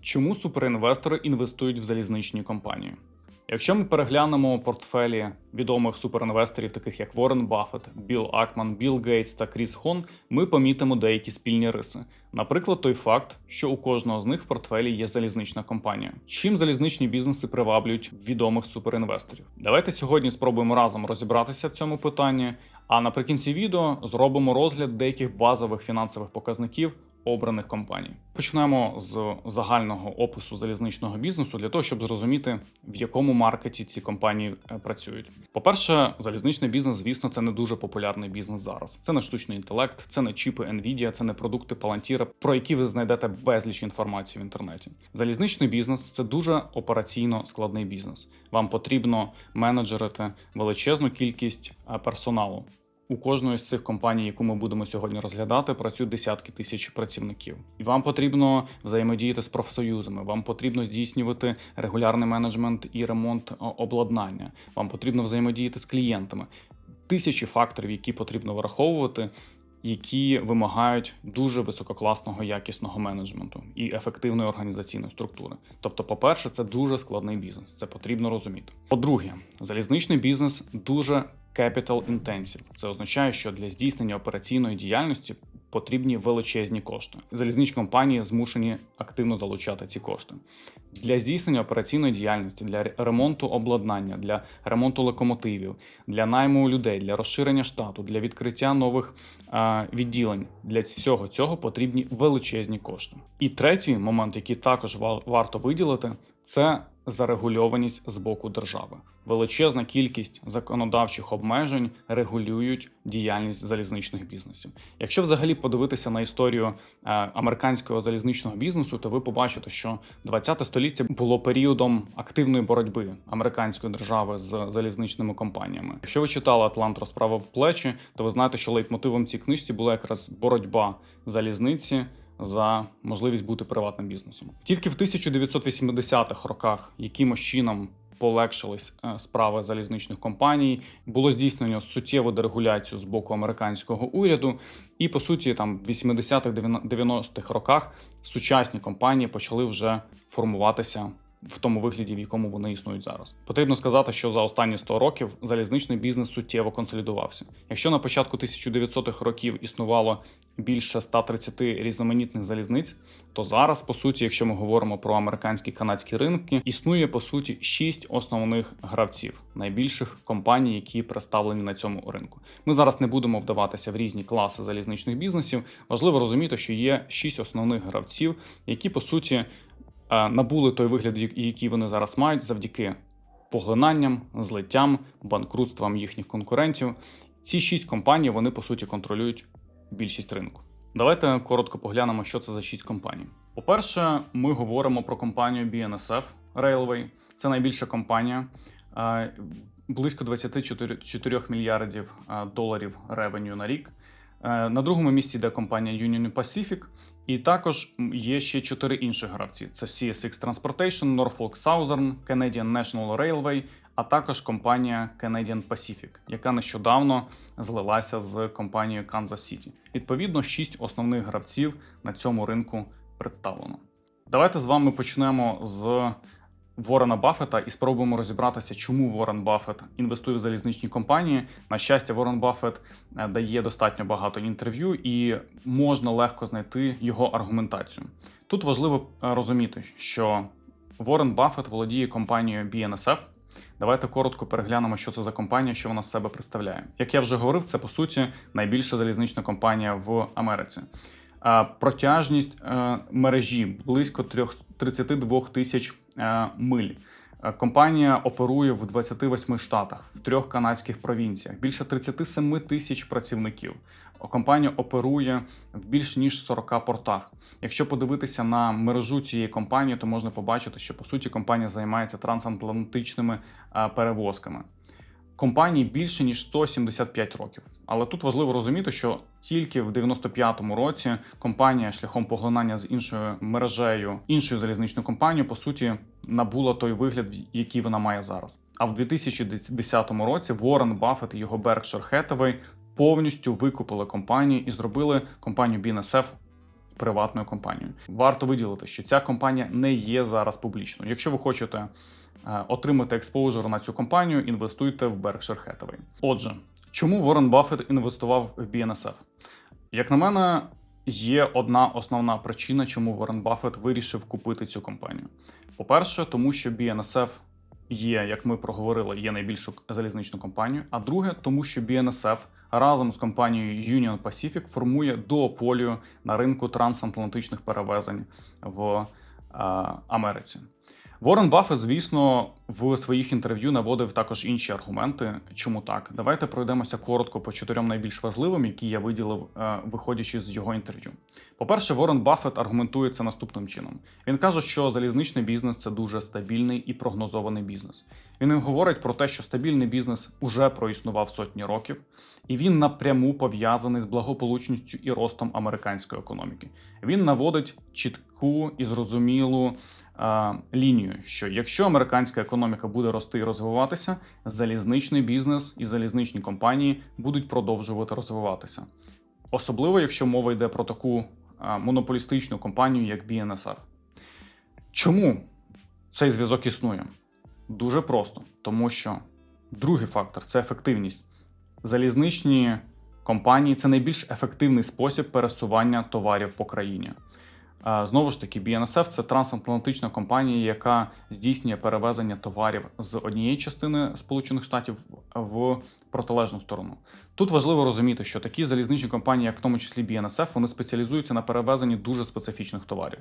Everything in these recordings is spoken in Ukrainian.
Чому суперінвестори інвестують в залізничні компанії? Якщо ми переглянемо портфелі відомих суперінвесторів, таких як Ворен Баффет, Білл Акман, Білл Гейтс та Кріс Хон, ми помітимо деякі спільні риси. Наприклад, той факт, що у кожного з них в портфелі є залізнична компанія. Чим залізничні бізнеси приваблюють відомих суперінвесторів? Давайте сьогодні спробуємо разом розібратися в цьому питанні. А наприкінці відео зробимо розгляд деяких базових фінансових показників обраних компаній. Почнемо з загального опису залізничного бізнесу для того, щоб зрозуміти, в якому маркеті ці компанії е, працюють. По-перше, залізничний бізнес, звісно, це не дуже популярний бізнес зараз. Це не штучний інтелект, це не чіпи Nvidia, це не продукти Palantir, про які ви знайдете безліч інформації в інтернеті. Залізничний бізнес це дуже операційно складний бізнес. Вам потрібно менеджерити величезну кількість е, персоналу. У кожної з цих компаній, яку ми будемо сьогодні розглядати, працюють десятки тисяч працівників. І вам потрібно взаємодіяти з профсоюзами. Вам потрібно здійснювати регулярний менеджмент і ремонт обладнання. Вам потрібно взаємодіяти з клієнтами. Тисячі факторів, які потрібно враховувати, які вимагають дуже висококласного якісного менеджменту і ефективної організаційної структури. Тобто, по-перше, це дуже складний бізнес. Це потрібно розуміти. По-друге, залізничний бізнес дуже capital intensive. Це означає, що для здійснення операційної діяльності потрібні величезні кошти. Залізничні компанії змушені активно залучати ці кошти для здійснення операційної діяльності, для ремонту обладнання, для ремонту локомотивів, для найму людей, для розширення штату, для відкриття нових а, відділень. Для всього цього потрібні величезні кошти. І третій момент, який також ва- варто виділити, це зарегульованість з боку держави. Величезна кількість законодавчих обмежень регулюють діяльність залізничних бізнесів. Якщо взагалі подивитися на історію е, американського залізничного бізнесу, то ви побачите, що 20 століття було періодом активної боротьби американської держави з залізничними компаніями. Якщо ви читали Атлант розправа в плечі, то ви знаєте, що лейтмотивом цій книжці була якраз боротьба залізниці за можливість бути приватним бізнесом. Тільки в 1980-х роках якимось чином полегшились е, справи залізничних компаній, було здійснено суттєву дерегуляцію з боку американського уряду, і по суті, там в 80-х 90-х роках сучасні компанії почали вже формуватися. В тому вигляді, в якому вони існують зараз, потрібно сказати, що за останні 100 років залізничний бізнес суттєво консолідувався. Якщо на початку 1900-х років існувало більше 130 різноманітних залізниць, то зараз, по суті, якщо ми говоримо про американські канадські ринки, існує по суті 6 основних гравців, найбільших компаній, які представлені на цьому ринку. Ми зараз не будемо вдаватися в різні класи залізничних бізнесів. Важливо розуміти, що є 6 основних гравців, які по суті набули той вигляд, який вони зараз мають, завдяки поглинанням, злиттям, банкрутствам їхніх конкурентів. Ці шість компаній вони по суті контролюють більшість ринку. Давайте коротко поглянемо, що це за шість компаній. По-перше, ми говоримо про компанію BNSF Railway. Це найбільша компанія, е, близько 24 мільярдів е, доларів ревеню на рік. Е, На другому місці йде компанія Union Pacific, і також є ще чотири інші гравці: це CSX Transportation, Norfolk Southern, Canadian National Railway, а також компанія Canadian Pacific, яка нещодавно злилася з компанією Kansas City. Відповідно, шість основних гравців на цьому ринку представлено. Давайте з вами почнемо з Ворена Баффета і спробуємо розібратися, чому Ворен Баффет інвестує в залізничні компанії. На щастя, Ворен Баффет е, дає достатньо багато інтерв'ю, і можна легко знайти його аргументацію. Тут важливо е, розуміти, що Ворен Баффет володіє компанією BNSF. Давайте коротко переглянемо, що це за компанія, що вона з себе представляє. Як я вже говорив, це по суті найбільша залізнична компанія в Америці. Протяжність е, мережі близько трьох- 32 тисяч миль. Е, Компанія оперує в 28 штатах, в трьох канадських провінціях, більше 37 тисяч працівників. Компанія оперує в більш ніж 40 портах. Якщо подивитися на мережу цієї компанії, то можна побачити, що по суті компанія займається трансатлантичними е, перевозками. Компанії більше ніж 175 років. Але тут важливо розуміти, що тільки в 95-му році компанія шляхом поглинання з іншою мережею, іншою залізничною компанією, по суті, набула той вигляд, який вона має зараз. А в 2010 році Ворен Баффет і його Berkshire Hathaway повністю викупили компанію і зробили компанію BNSF приватною компанією. Варто виділити, що ця компанія не є зараз публічною. Якщо ви хочете отримати експозор на цю компанію, інвестуйте в Berkshire Hathaway. Отже, чому Ворен Баффет інвестував в BNSF? Як на мене, є одна основна причина, чому Ворен Баффет вирішив купити цю компанію. По-перше, тому що BNSF є, як ми проговорили, є найбільшу залізничну компанію. А друге, тому що BNSF разом з компанією Union Pacific формує дуополію на ринку трансатлантичних перевезень в е, Америці. Ворен Баффет, звісно, в своїх інтерв'ю наводив також інші аргументи. Чому так? Давайте пройдемося коротко по чотирьом найбільш важливим, які я виділив, е, виходячи з його інтерв'ю. По-перше, Ворен Баффет аргументує це наступним чином. Він каже, що залізничний бізнес це дуже стабільний і прогнозований бізнес. Він говорить про те, що стабільний бізнес уже проіснував сотні років, і він напряму пов'язаний з благополучністю і ростом американської економіки. Він наводить чітку і зрозумілу лінію, що якщо американська економіка буде рости і розвиватися, залізничний бізнес і залізничні компанії будуть продовжувати розвиватися. Особливо, якщо мова йде про таку е, монополістичну компанію, як BNSF. Чому цей зв'язок існує? Дуже просто, тому що другий фактор це ефективність. Залізничні компанії це найбільш ефективний спосіб пересування товарів по країні. Знову ж таки, BNSF – це трансатлантична компанія, яка здійснює перевезення товарів з однієї частини Сполучених Штатів в протилежну сторону. Тут важливо розуміти, що такі залізничні компанії, як в тому числі BNSF, вони спеціалізуються на перевезенні дуже специфічних товарів.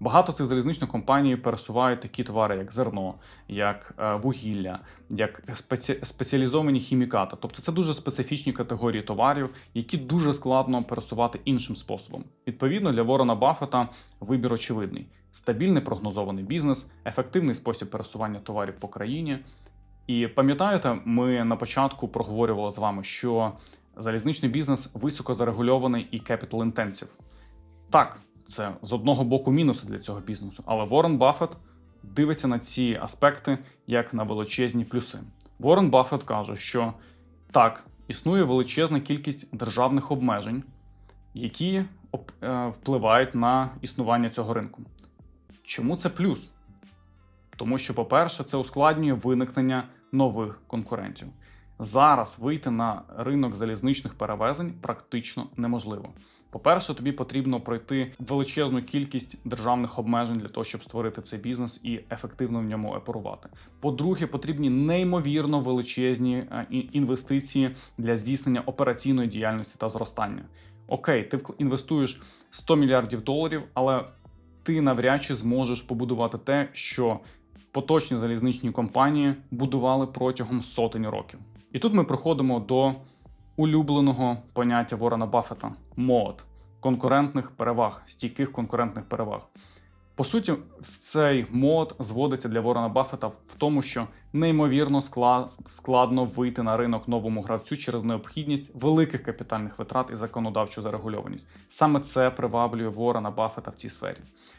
Багато цих залізничних компаній пересувають такі товари, як зерно, як е, вугілля, як спеці... спеціалізовані хімікати. Тобто це дуже специфічні категорії товарів, які дуже складно пересувати іншим способом. Відповідно, для Ворона Баффета вибір очевидний: стабільний прогнозований бізнес, ефективний спосіб пересування товарів по країні. І пам'ятаєте, ми на початку проговорювали з вами, що залізничний бізнес високо зарегульований і capital intensive. Так, це з одного боку мінуси для цього бізнесу, але Ворен Баффет дивиться на ці аспекти як на величезні плюси. Ворен Баффет каже, що так, існує величезна кількість державних обмежень, які е, впливають на існування цього ринку. Чому це плюс? Тому що, по-перше, це ускладнює виникнення нових конкурентів. Зараз вийти на ринок залізничних перевезень практично неможливо. По-перше, тобі потрібно пройти величезну кількість державних обмежень для того, щоб створити цей бізнес і ефективно в ньому оперувати. По-друге, потрібні неймовірно величезні е, інвестиції для здійснення операційної діяльності та зростання. Окей, ти інвестуєш 100 мільярдів доларів, але ти навряд чи зможеш побудувати те, що поточні залізничні компанії будували протягом сотень років. І тут ми приходимо до улюбленого поняття Ворона Баффета – мод конкурентних переваг, стійких конкурентних переваг. По суті, цей мод зводиться для Ворона Баффета в тому, що неймовірно складно вийти на ринок новому гравцю через необхідність великих капітальних витрат і законодавчу зарегульованість. Саме це приваблює Ворона Баффета в цій сфері.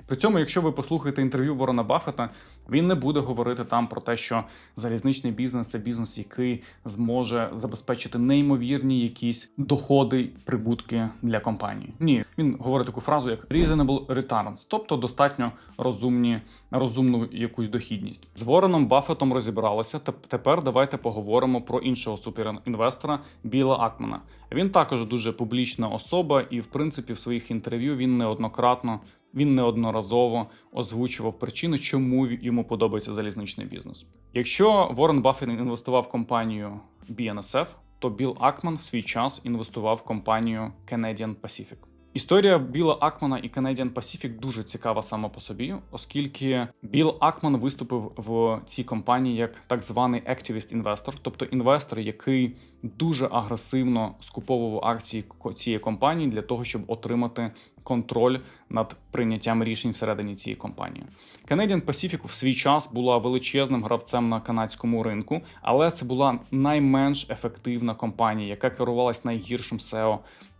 При цьому, якщо ви послухаєте інтерв'ю Ворона Баффета, він не буде говорити там про те, що залізничний бізнес це бізнес, який зможе забезпечити неймовірні якісь доходи, прибутки для компанії. Ні, він говорить таку фразу як reasonable returns, тобто достатньо розумні, розумну якусь дохідність. З Вореном Баффетом розібралися. Тепер давайте поговоримо про іншого суперінвестора Біла Акмана. Він також дуже публічна особа, і в принципі в своїх інтерв'ю він неоднократно. Він неодноразово озвучував причину, чому йому подобається залізничний бізнес. Якщо Ворен Баффет інвестував в компанію BNSF, то Біл Акман в свій час інвестував в компанію Canadian Pacific. Історія Біла Акмана і Canadian Pacific дуже цікава сама по собі, оскільки Біл Акман виступив в цій компанії як так званий activist інвестор, тобто інвестор, який дуже агресивно скуповував акції цієї компанії для того, щоб отримати контроль над прийняттям рішень всередині цієї компанії. Canadian Pacific в свій час була величезним гравцем на канадському ринку, але це була найменш ефективна компанія, яка керувалась найгіршим SEO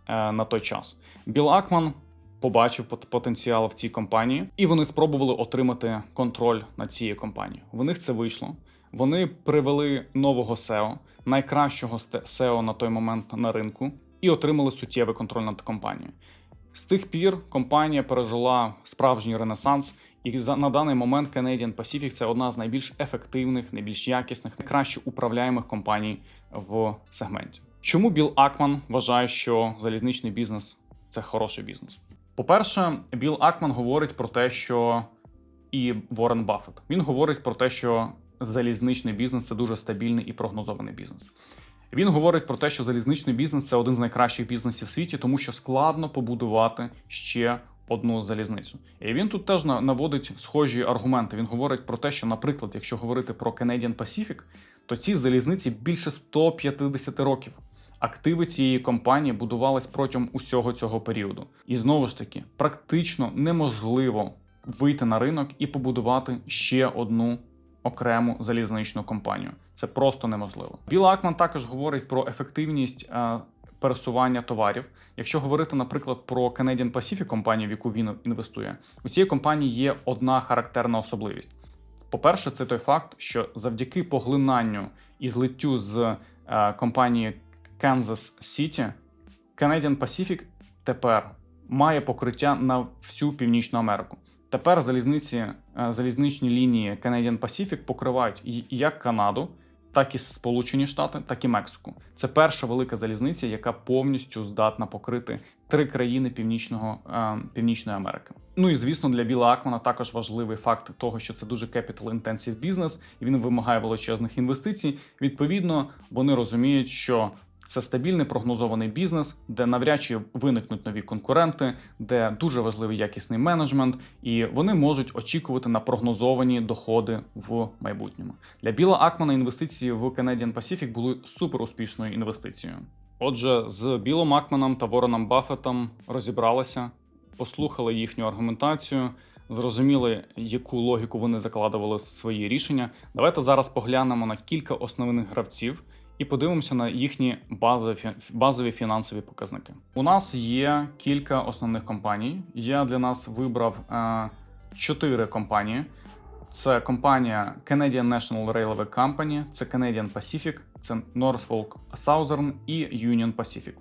на той час. Біл Акман побачив потенціал в цій компанії, і вони спробували отримати контроль над цією компанією. В них це вийшло. Вони привели нового SEO, найкращого SEO на той момент на ринку, і отримали суттєвий контроль над компанією. З тих пір компанія пережила справжній ренесанс, і на даний момент Canadian Pacific це одна з найбільш ефективних, найбільш якісних, найкраще управляємих компаній в сегменті. Чому Білл Акман вважає, що залізничний бізнес це хороший бізнес? По-перше, Білл Акман говорить про те, що і Ворен Баффет. Він говорить про те, що залізничний бізнес це дуже стабільний і прогнозований бізнес. Він говорить про те, що залізничний бізнес це один з найкращих бізнесів в світі, тому що складно побудувати ще одну залізницю. І він тут теж наводить схожі аргументи. Він говорить про те, що, наприклад, якщо говорити про Canadian Pacific, то ці залізниці більше 150 років. Активи цієї компанії будувались протягом усього цього періоду. І знову ж таки, практично неможливо вийти на ринок і побудувати ще одну окрему залізничну компанію. Це просто неможливо. Біл Акман також говорить про ефективність е, пересування товарів. Якщо говорити, наприклад, про Canadian Pacific компанію, в яку він інвестує, у цієї компанії є одна характерна особливість. По-перше, це той факт, що завдяки поглинанню і злиттю з е, компанії Kansas City, Canadian Pacific тепер має покриття на всю Північну Америку. Тепер залізниці, е, залізничні лінії Canadian Pacific покривають як Канаду, так і Сполучені Штати, так і Мексику. Це перша велика залізниця, яка повністю здатна покрити три країни Північного е, Північної Америки. Ну і звісно, для Біла Акмана також важливий факт того, що це дуже capital intensive бізнес, і він вимагає величезних інвестицій. Відповідно, вони розуміють, що це стабільний прогнозований бізнес, де навряд чи виникнуть нові конкуренти, де дуже важливий якісний менеджмент, і вони можуть очікувати на прогнозовані доходи в майбутньому. Для Біла Акмана інвестиції в Canadian Pacific були супер успішною інвестицією. Отже, з Білом Акманом та Вороном Баффетом розібралися, послухали їхню аргументацію, зрозуміли, яку логіку вони закладували в свої рішення. Давайте зараз поглянемо на кілька основних гравців і подивимося на їхні базові, фінансові показники. У нас є кілька основних компаній. Я для нас вибрав е, чотири компанії. Це компанія Canadian National Railway Company, це Canadian Pacific, це Norfolk Southern і Union Pacific.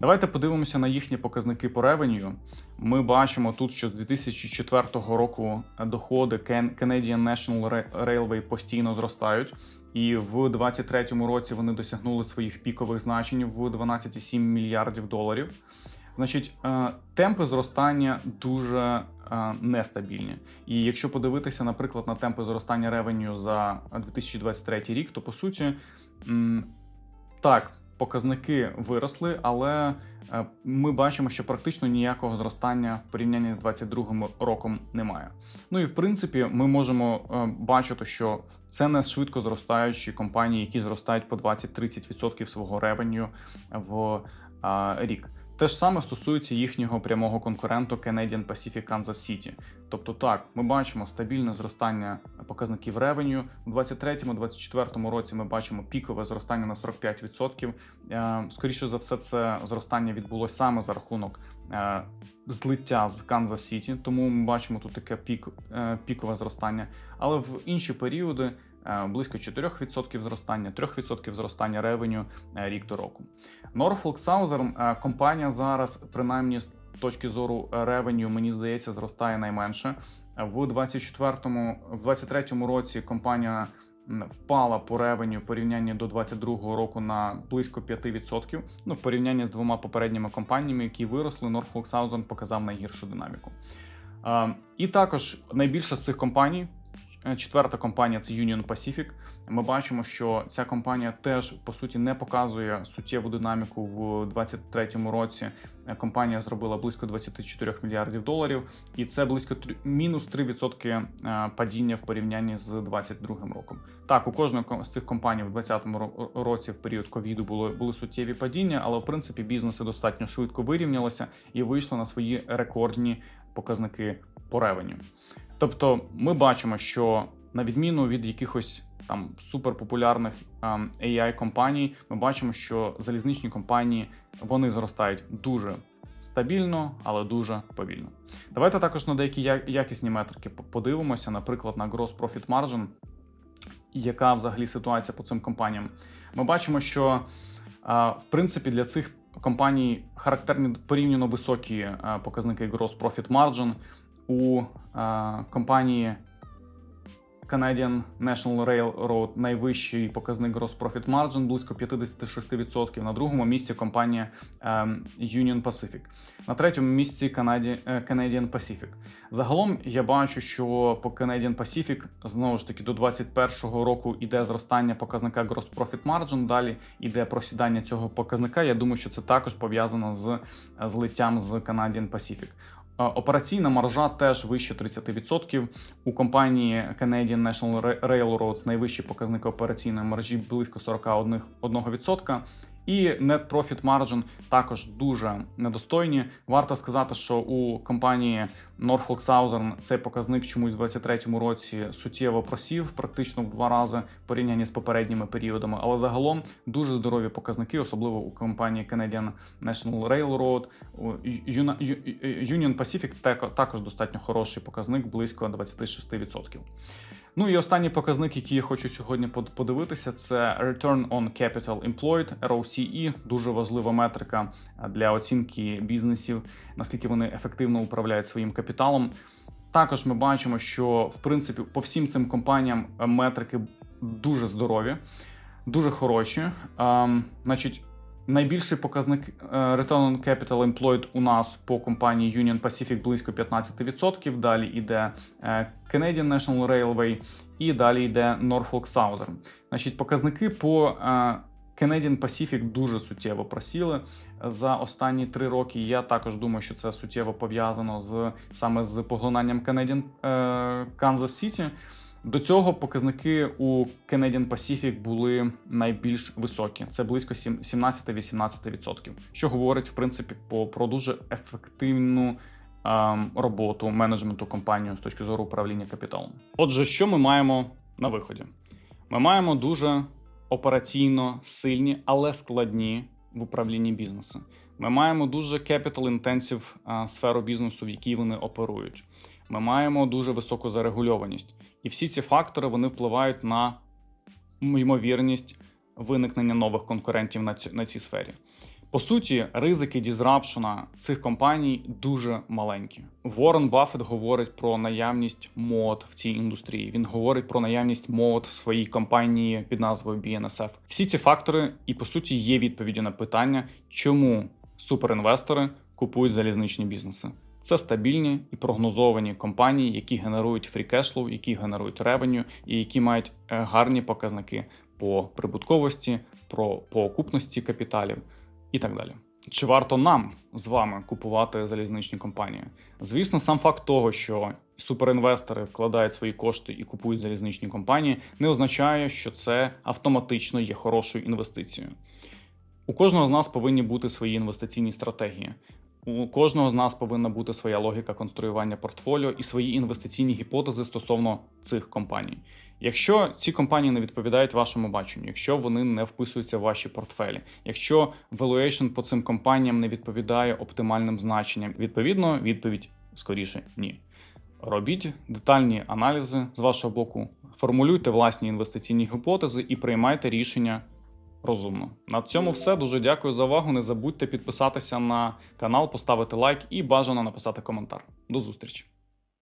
Давайте подивимося на їхні показники по ревеню. Ми бачимо тут, що з 2004 року доходи Can- Canadian National Ra- Railway постійно зростають, і в 2023 році вони досягнули своїх пікових значень в 12,7 мільярдів доларів. Значить, е, темпи зростання дуже е, нестабільні. І якщо подивитися, наприклад, на темпи зростання ревеню за 2023 рік, то по суті, так, показники виросли, але е, ми бачимо, що практично ніякого зростання в порівнянні з 2022 роком немає. Ну і в принципі, ми можемо е, бачити, що це не швидко зростаючі компанії, які зростають по 20-30% свого ревеню в е, рік. Те ж саме стосується їхнього прямого конкуренту Canadian Pacific Kansas City. Тобто, так, ми бачимо стабільне зростання показників ревеню. У 2023-2024 році ми бачимо пікове зростання на 45%. Е, Скоріше за все, це зростання відбулося саме за рахунок е, злиття з Канзас Сіті, тому ми бачимо тут таке пік, е, пікове зростання. Але в інші періоди близько 4% зростання, 3% зростання ревеню е, рік до року. Norfolk Southern е, компанія зараз, принаймні з точки зору ревеню, мені здається, зростає найменше. В 24-му, в 23-му році компанія впала по ревеню в порівнянні до 22-го року на близько 5%. Ну, в порівнянні з двома попередніми компаніями, які виросли, Norfolk Southern показав найгіршу динаміку. Е, І також найбільша з цих компаній, е, четверта компанія це Union Pacific. Ми бачимо, що ця компанія теж по суті не показує суттєву динаміку в 2023 році. Е, Компанія зробила близько 24 мільярдів доларів, і це близько три- мінус 3% е, падіння в порівнянні з 2022 роком. Так, у кожної з цих компаній в 2020 році в період ковіду було були суттєві падіння, але в принципі бізнеси достатньо швидко вирівнялися і вийшли на свої рекордні показники по ревеню. Тобто, ми бачимо, що на відміну від якихось там суперпопулярних ем, AI компаній, ми бачимо, що залізничні компанії вони зростають дуже стабільно, але дуже повільно. Давайте також на деякі якісні метрики подивимося, наприклад, на Gross Profit Margin, яка взагалі ситуація по цим компаніям. Ми бачимо, що а, в принципі для цих компанії характерні порівняно високі е, показники Gross Profit Margin. У е, компанії Canadian National Railroad найвищий показник Gross Profit Margin близько 56%. На другому місці компанія Union Pacific. На третьому місці е, Canadian Pacific. Загалом я бачу, що по Canadian Pacific знову ж таки до 2021 року іде зростання показника Gross Profit Margin, Далі іде просідання цього показника. Я думаю, що це також пов'язано з злиттям з Canadian Pacific. Е, Операційна маржа теж вище 30%. У компанії Canadian National Railroads найвищий показники операційної маржі близько 41%. І net profit margin також дуже недостойні. Варто сказати, що у компанії Norfolk Southern цей показник чомусь в 2023 році суттєво просів, практично в два рази порівнянні з попередніми періодами. Але загалом дуже здорові показники, особливо у компанії Canadian National Railroad. Union Pacific також достатньо хороший показник, близько 26%. Ну і останній показник, який я хочу сьогодні под- подивитися, це Return on Capital Employed, ROCE, дуже важлива метрика для оцінки бізнесів, наскільки вони ефективно управляють своїм капіталом. Також ми бачимо, що в принципі по всім цим компаніям е, метрики дуже здорові, дуже хороші. Ем, значить, найбільший показник е, Return on Capital Employed у нас по компанії Union Pacific близько 15%. Далі йде е, Canadian National Railway і далі йде Norfolk Southern. Значить, показники по е, Canadian Pacific дуже суттєво просіли за останні три роки. Я також думаю, що це суттєво пов'язано з саме з поглинанням Canadian Kansas City. До цього показники у Canadian Pacific були найбільш високі. Це близько сім- 17-18%, що говорить в принципі про дуже ефективну ем, роботу менеджменту компанії з точки зору управління капіталом. Отже, що ми маємо на виході? Ми маємо дуже операційно сильні, але складні в управлінні бізнесу. Ми маємо дуже capital intensive а, сферу бізнесу, в якій вони оперують. Ми маємо дуже високу зарегульованість. І всі ці фактори вони впливають на ймовірність виникнення нових конкурентів на, цю, на цій сфері. По суті, ризики дізрапшена цих компаній дуже маленькі. Ворен Баффет говорить про наявність мод в цій індустрії. Він говорить про наявність мод в своїй компанії під назвою BNSF. Всі ці фактори і по суті є відповіддю на питання, чому суперінвестори купують залізничні бізнеси. Це стабільні і прогнозовані компанії, які генерують фрі-кешлоу, які генерують ревеню і які мають е, гарні показники по прибутковості, про по окупності капіталів і так далі. Чи варто нам з вами купувати залізничні компанії? Звісно, сам факт того, що суперінвестори вкладають свої кошти і купують залізничні компанії, не означає, що це автоматично є хорошою інвестицією. У кожного з нас повинні бути свої інвестиційні стратегії. У кожного з нас повинна бути своя логіка конструювання портфоліо і свої інвестиційні гіпотези стосовно цих компаній. Якщо ці компанії не відповідають вашому баченню, якщо вони не вписуються в ваші портфелі, якщо valuation по цим компаніям не відповідає оптимальним значенням, відповідно, відповідь скоріше ні. Робіть детальні аналізи з вашого боку, формулюйте власні інвестиційні гіпотези і приймайте рішення розумно. На цьому все. Дуже дякую за увагу. Не забудьте підписатися на канал, поставити лайк і бажано написати коментар. До зустрічі!